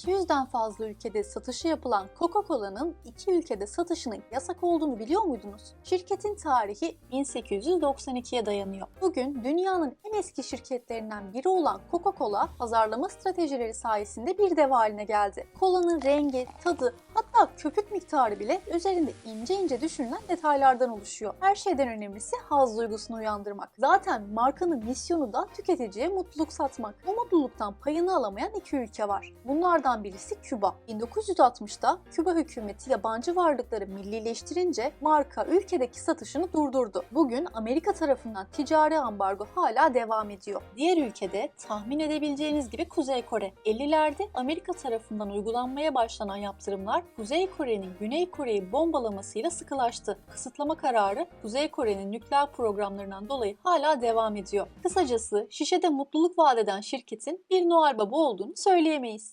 200'den fazla ülkede satışı yapılan Coca-Cola'nın iki ülkede satışının yasak olduğunu biliyor muydunuz? Şirketin tarihi 1892'ye dayanıyor. Bugün dünyanın en eski şirketlerinden biri olan Coca-Cola pazarlama stratejileri sayesinde bir dev haline geldi. Kolanın rengi, tadı hatta köpük miktarı bile üzerinde ince ince düşünülen detaylardan oluşuyor. Her şeyden önemlisi haz duygusunu uyandırmak. Zaten markanın misyonu da tüketiciye mutluluk satmak. Bu mutluluktan payını alamayan iki ülke var. Bunlardan birisi Küba. 1960'da Küba hükümeti yabancı varlıkları millileştirince marka ülkedeki satışını durdurdu. Bugün Amerika tarafından ticari ambargo hala devam ediyor. Diğer ülkede tahmin edebileceğiniz gibi Kuzey Kore. 50'lerde Amerika tarafından uygulanmaya başlanan yaptırımlar Kuzey Kore'nin Güney Kore'yi bombalamasıyla sıkılaştı. Kısıtlama kararı Kuzey Kore'nin nükleer programlarından dolayı hala devam ediyor. Kısacası şişede mutluluk vaat eden şirketin bir Noel Baba olduğunu söyleyemeyiz.